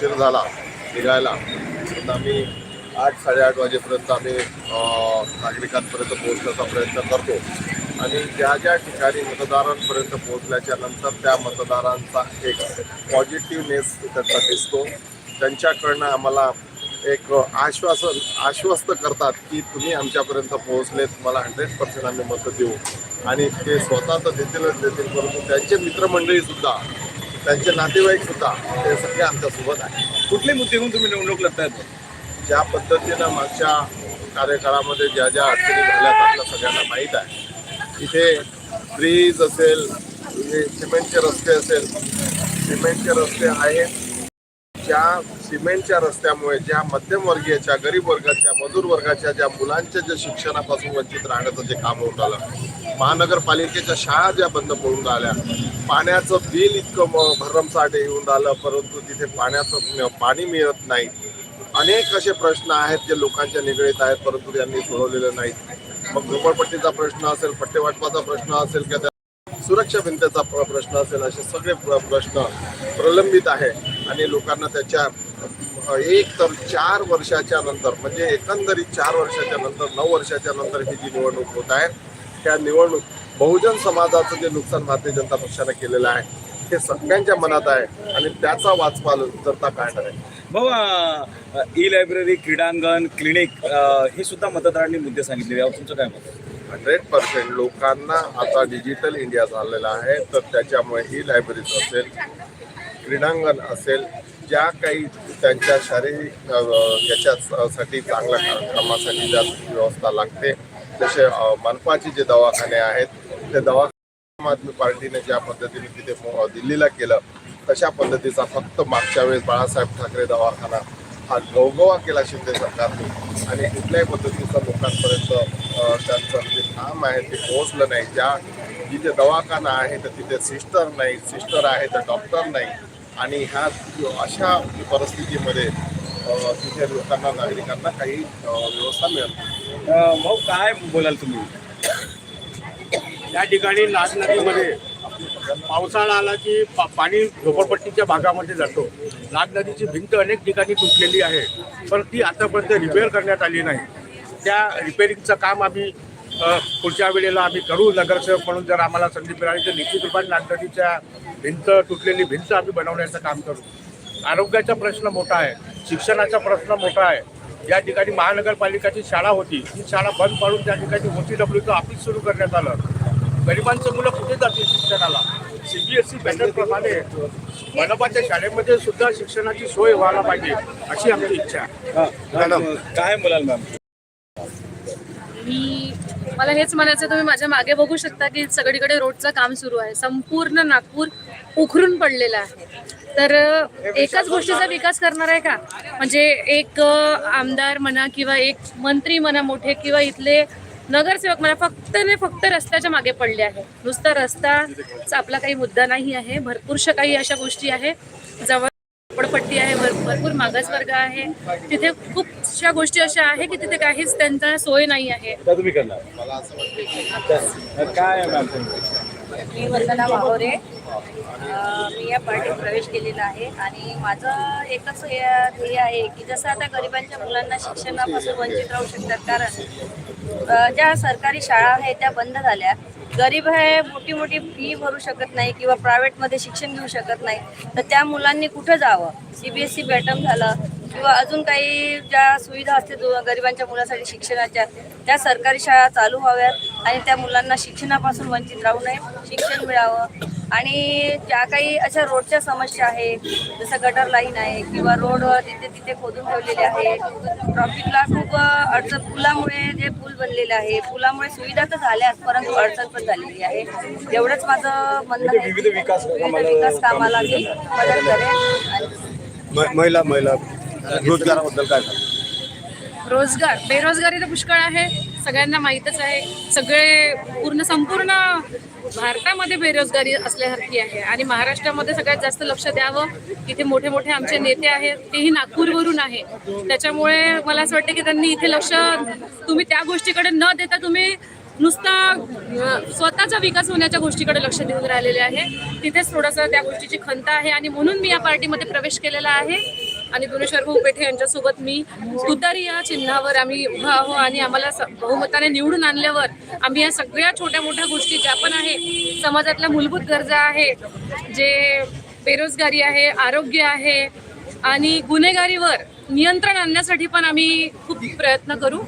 उशीर झाला निघायला. पण आम्ही आठ साडेआठ वाजेपर्यंत आम्ही नागरिकांपर्यंत पोहोचण्याचा प्रयत्न करतो. आणि ज्या ज्या ठिकाणी मतदारांपर्यंत पोहोचल्याच्या नंतर त्या मतदारांचा एक पॉझिटिव्हनेस त्यांचा दिसतो. त्यांच्याकडनं आम्हाला एक आश्वासन आश्वस्त करतात की तुम्ही आमच्यापर्यंत पोहोचले तुम्हाला हंड्रेड पर्सेंट आम्ही मतं देऊ. आणि ते स्वतः तर देतीलच देतील परंतु त्यांचे मित्रमंडळीसुद्धा त्यांचे नातेवाईक सुद्धा ते सगळे आमच्यासोबत आहे कुठले मुद्दे घेऊन तुम्ही निवडणूक लढतायत ज्या पद्धतीनं मागच्या कार्यकाळामध्ये ज्या ज्या अडचणी झाल्या आपल्या सगळ्यांना माहीत आहे. इथे ब्रिज असेल सिमेंटचे रस्ते असेल सिमेंटचे रस्ते आहेत. ज्या सिमेंटच्या रस्त्यामुळे ज्या मध्यमवर्गीयच्या गरीब वर्गाच्या मजूर वर्गाच्या ज्या मुलांच्या ज्या शिक्षणापासून वंचित राहण्याचं जे काम होत आलं महानगरपालिकेच्या शाळा ज्या बंद पडून राहिल्या पाण्याचं बिल इतकं मग भरमसाठ येऊन राहिलं परंतु तिथे पाण्याचं पाणी मिळत नाही. अनेक असे प्रश्न आहेत जे लोकांच्या निगडीत आहेत परंतु त्यांनी सोडवलेले नाहीत. मग झोपडपट्टीचा प्रश्न असेल पट्टेवाटपाचा प्रश्न असेल किंवा त्या सुरक्षा भिंतीचा प्रश्न असेल असे सगळे प्रश्न प्रलंबित आहे. आणि लोकांना त्याच्या एक तर चार वर्षाच्या नंतर म्हणजे एकंदरीत चार वर्षाच्या नंतर नऊ वर्षाच्या नंतर ही जी निवडणूक होत आहे त्या निवडणूक बहुजन समाजाचं जे नुकसान भारतीय जनता पक्षानं केलेलं आहे हे सगळ्यांच्या मनात आहे आणि त्याचा वाचपाल जनता काढणार आहे भाऊ ई लायब्ररी क्रीडांगण क्लिनिक हे सुद्धा मतदारांनी मुद्दे सांगितले यावर तुमचं काय मत आहे? हंड्रेड पर्सेंट लोकांना आता डिजिटल इंडिया झालेला आहे तर त्याच्यामुळे ही लायब्ररीज असेल क्रीडांगण असेल ज्या काही त्यांच्या शारीरिक अ, याच्यासाठी चांगल्या कामासाठी ज्या व्यवस्था लागते जसे मनपाचे जे दवाखाने आहेत ते दवाखाने आम आदमी पार्टीने ज्या पद्धतीने तिथे मो- दिल्लीला केलं तशा पद्धतीचा फक्त मागच्या वेळेस बाळासाहेब ठाकरे दवाखाना हा गवगवा केला शिंदे सरकारने. आणि कुठल्याही पद्धतीचं लोकांपर्यंत त्यांचं जे काम आहे ते पोहोचलं नाही. ज्या जिथे दवाखाना आहे तर तिथे सिस्टर नाही सिस्टर आहे तर डॉक्टर नाही. आणि ह्या अशा परिस्थितीमध्ये तिथे लोकांना नागरिकांना काही व्यवस्था मिळत नाही. भाऊ काय बोलाल तुम्ही? या ठिकाणी नाग नदीमध्ये पावसाळा आला की पा पाणी झोपडपट्टीच्या भागामध्ये जातो. नाग नदीची भिंत अनेक ठिकाणी तुटलेली आहे पण ती आतापर्यंत रिपेअर करण्यात आली नाही. त्या रिपेअरिंगचं काम आम्ही पुढच्या वेळेला आम्ही करू. नगरसेवक म्हणून जर आम्हाला संधी मिळाली तर निश्चित रूपाने नाग नदीच्या भिंत तुटलेली भिंत आम्ही बनवण्याचं काम करू. आरोग्याचा प्रश्न मोठा आहे शिक्षणाचा प्रश्न मोठा आहे. या ठिकाणी महानगरपालिकाची शाळा होती ही शाळा बंद पाडून त्या ठिकाणी ओ टी डब्ल्यूचं ऑफिस सुरू करण्यात आलं. गरिबांचं मुलं कुठे जातील शिक्षणाला? सीबीएसई पॅटर्न प्रमाणे मनपाच्या शाळेमध्ये सुद्धा शिक्षणाची सोय व्हायला पाहिजे अशी आमची इच्छा आहे. मॅडम. काय बोलाल मॅम? मी मला हेच म्हणायचं तुम्ही माझ्या मागे बघू शकता की सगळीकडे रोडचं काम सुरू आहे. संपूर्ण नागपूर उखरून पडलेलं आहे. तर एकाच गोष्टीचा विकास करणार आहे का? म्हणजे एक आमदार म्हणा किंवा एक मंत्री म्हणा मोठे किंवा इथले नगरसेवक म्हणा फक्त ने फक्त रस्त्याच्या मागे पडले आहे. नुसता रस्ताचा आपला काही मुद्दा नाही आहे. भरपूरशा काही अशा गोष्टी आहे. जवळ भरपूर मागासवर्ग आहे. तिथे खूपशा गोष्टी अशा आहे की तिथे काहीच त्यांचा सोय नाही आहे. आता तुम्ही करणार? मला असं वाटतं की काय मी वंदना वाहोरे मी या पार्टीत प्रवेश केलेला आहे आणि माझं एकच हे ध्येय आहे की जसं आता गरिबांच्या मुलांना शिक्षणापासून वंचित राहू शकतात. कारण ज्या सरकारी शाळा आहेत त्या बंद झाल्या. गरीब आहे मोठी मोठी फी भरू शकत नाही किंवा प्रायव्हेटमध्ये शिक्षण घेऊ शकत नाही. तर त्या मुलांनी कुठं जावं? C B S C pattern झालं. किंवा अजून काही ज्या सुविधा असतील गरिबांच्या मुलासाठी शिक्षणाच्या त्या सरकारी शाळा चालू व्हाव्यात आणि त्या मुलांना शिक्षणापासून वंचित राहू नये शिक्षण मिळावं. आणि ज्या काही अशा रोडच्या समस्या आहे जसं गटर लाईन आहे किंवा रोड तिथे तिथे खोदून ठेवलेले आहे ट्रॉफिकला खूप अडचण पुलामुळे जे पूल बनलेले आहे पुलामुळे सुविधा तर झाल्याच परंतु अडचण पण झालेली आहे. एवढंच माझं म्हणणं आहे. विविध विकास कामाला- मी मदत करेन. महिला महिला. रोजगाराबद्दल काय रोजगार बेरोजगारी तर पुष्कळ आहे. सगळ्यांना माहीतच आहे. सगळे पूर्ण संपूर्ण भारतामध्ये बेरोजगारी असल्यासारखी आहे. आणि महाराष्ट्रामध्ये सगळ्यात जास्त लक्ष द्यावं इथे मोठे मोठे आमचे नेते आहेत तेही नागपूरवरून आहे. त्याच्यामुळे मला असं वाटतं की त्यांनी इथे लक्ष तुम्ही त्या गोष्टीकडे न देता तुम्ही नुसता स्वतःचा विकास होण्याच्या गोष्टीकडे लक्ष देऊन राहिलेले आहे. तिथेच थोडासा त्या गोष्टीची खंत आहे. आणि म्हणून मी या पार्टीमध्ये प्रवेश केलेला आहे. आणि गुणेश्वर भाऊ पेठे यांच्यासोबत मी तुतारी या चिन्हावर आम्ही उभा आहो आणि आम्हाला स- बहुमताने निवडून आणल्यावर आम्ही या सगळ्या छोट्या मोठ्या गोष्टी ज्या पण आहे समाजातल्या मूलभूत गरजा आहे जे बेरोजगारी आहे आरोग्य आहे आणि गुन्हेगारीवर नियंत्रण आणण्यासाठी पण आम्ही खूप प्रयत्न करू.